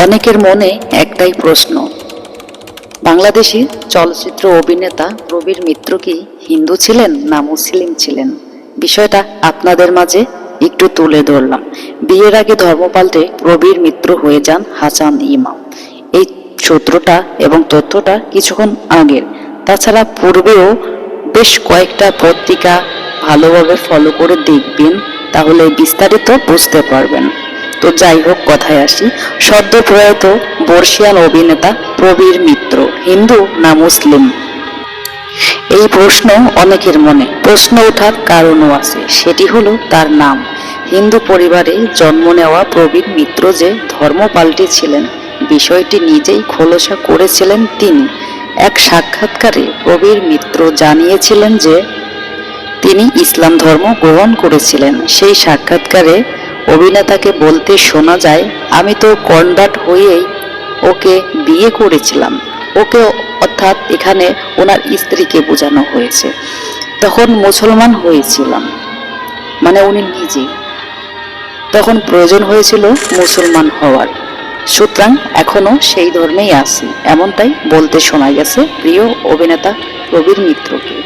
অনেকের মনে একটাই প্রশ্ন, বাংলাদেশি চলচ্চিত্র অভিনেতা প্রবীর মিত্র কি হিন্দু ছিলেন না মুসলিম ছিলেন? বিষয়টা আপনাদের মাঝে একটু তুলে ধরলাম। বিয়ের আগে ধর্ম পাল্টে প্রবীর মিত্র হয়ে যান হাসান ইমাম। এই সূত্রটা এবং তথ্যটা কিছুক্ষণ আগের। তাছাড়া পূর্বেও বেশ কয়েকটা পত্রিকা ভালোভাবে ফলো করে দেখবেন, তাহলে বিস্তারিত বুঝতে পারবেন। তো যাই হোক, কথায় আসি। সদ্য প্রয়াত বর্ষিয়ান অভিনেতা প্রবীর মিত্র, হিন্দু না মুসলিম? এই প্রশ্ন অনেকের মনে। প্রশ্ন ওঠার কারণও আছে। সেটি হলো তার নাম। হিন্দু পরিবারে জন্ম নেওয়া প্রবীর মিত্র যে ধর্ম পাল্টেছিলেন, বিষয়টি নিজেই খোলসা করেছিলেন তিনি। এক সাক্ষাৎকারে প্রবীর মিত্র জানিয়েছিলেন যে তিনি ইসলাম ধর্ম গ্রহণ করেছিলেন। সেই সাক্ষাৎকারে অভিনেতাকে বলতে শোনা যায়, আমি তো কনভার্ট হয়েই ওকে বিয়ে করেছিলাম। ওকে অর্থাৎ এখানে ওনার স্ত্রীকে বোঝানো হয়েছে। তখন মুসলমান হয়েছিলাম। মানে উনি নিজেই তখন প্রয়োজন হয়েছিল মুসলমান হওয়ার। সুতরাং এখনও সেই ধর্মেই আছি। এমনটাই বলতে শোনা গেছে প্রিয় অভিনেতা প্রবীর মিত্রকে।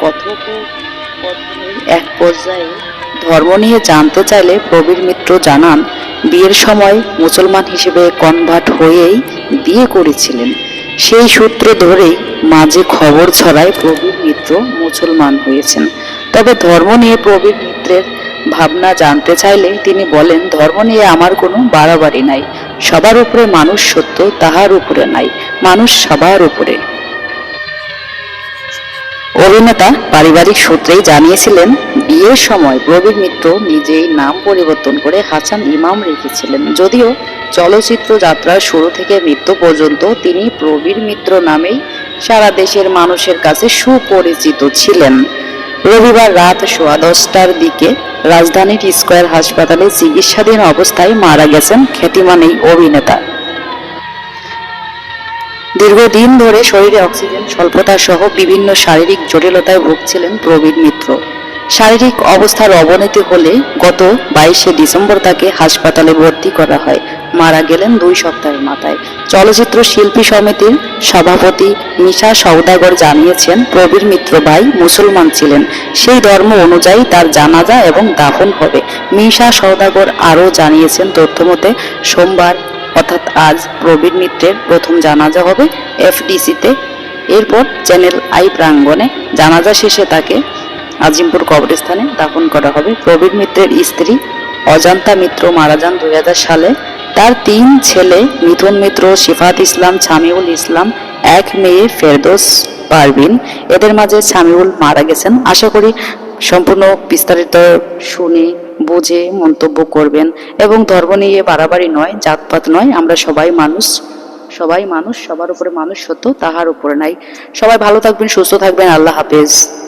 কথোপকথনের এক পর্যায়ে ধর্ম নিয়ে জানতে চাইলে প্রবীর মিত্র জানান, বিয়ের সময় মুসলমান হিসেবে কনভার্ট হয়েই বিয়ে করেছিলেন। সেই সূত্র ধরেই মাঝে খবর ছড়ায় প্রবীর মিত্র মুসলমান হয়েছেন। তবে ধর্ম নিয়ে প্রবীর মিত্রের ভাবনা জানতে চাইলে তিনি বলেন, ধর্ম নিয়ে আমার কোনো বাড়াবাড়ি নাই। সবার উপরে মানুষ সত্য, তাহার উপরে নাই। মানুষ সবার উপরে। অভিনেতা পারিবারিক সূত্রেই জানিয়েছিলেন, বিয়ের সময় প্রবীর মিত্র নিজেই নাম পরিবর্তন করে হাসান ইমাম রেখেছিলেন। যদিও চলচ্চিত্র যাত্রার শুরু থেকে মৃত্যু পর্যন্ত তিনি প্রবীর মিত্র নামেই সারা দেশের মানুষের কাছে সুপরিচিত ছিলেন। রবিবার রাত সোয়া দশটার দিকে রাজধানীর স্কয়ার হাসপাতালে চিকিৎসাধীন অবস্থায় মারা গেছেন খ্যাতিমান এই অভিনেতা। দীর্ঘদিন ধরে শরীরে অক্সিজেন স্বল্পতা সহ বিভিন্ন শারীরিক জটিলতায় ভুগছিলেন প্রবীর মিত্র। শারীরিক অবস্থার অবনতি হলে গত বাইশে ডিসেম্বর তাকে হাসপাতালে ভর্তি করা হয়। মারা গেলেন দুই সপ্তাহের মাথায়। চলচ্চিত্র শিল্পী সমিতির সভাপতি মিশা সওদাগর জানিয়েছেন প্রবীর মিত্র ভাই মুসলমান ছিলেন। সেই ধর্ম অনুযায়ী তার জানাজা এবং দাফন হবে। মিশা সওদাগর আরও জানিয়েছেন তথ্যমতে, সোমবার অর্থাৎ আজ প্রবীর মিত্রের প্রথম জানাজা হবে এফডিসিতে। এরপর চ্যানেল আই প্রাঙ্গণে জানাজা শেষে তাকে আজিমপুর কবরস্থানে দাফন করা হবে। প্রবীর মিত্রের স্ত্রী অজান্তা মিত্র মারা যান দু হাজার সালে। তার তিন ছেলে মিথুন মিত্র সিফাত ইসলাম, ছামিউল ইসলাম, এক মেয়ে ফেরদোস পারভিন। এদের মাঝে ছামিউল মারা গেছেন। আশা করি সম্পূর্ণ বিস্তারিত শুনে বুঝে, মন্তব্য করবেন এবং ধর্ম নিয়ে বাড়াবাড়ি নয়, জাতপাত নয়। আমরা সবাই মানুষ সবাই মানুষ, সবার উপরে মানুষ সত্য তাহার উপরে নাই। সবাই ভালো থাকবেন, সুস্থ থাকবেন। আল্লাহ হাফেজ।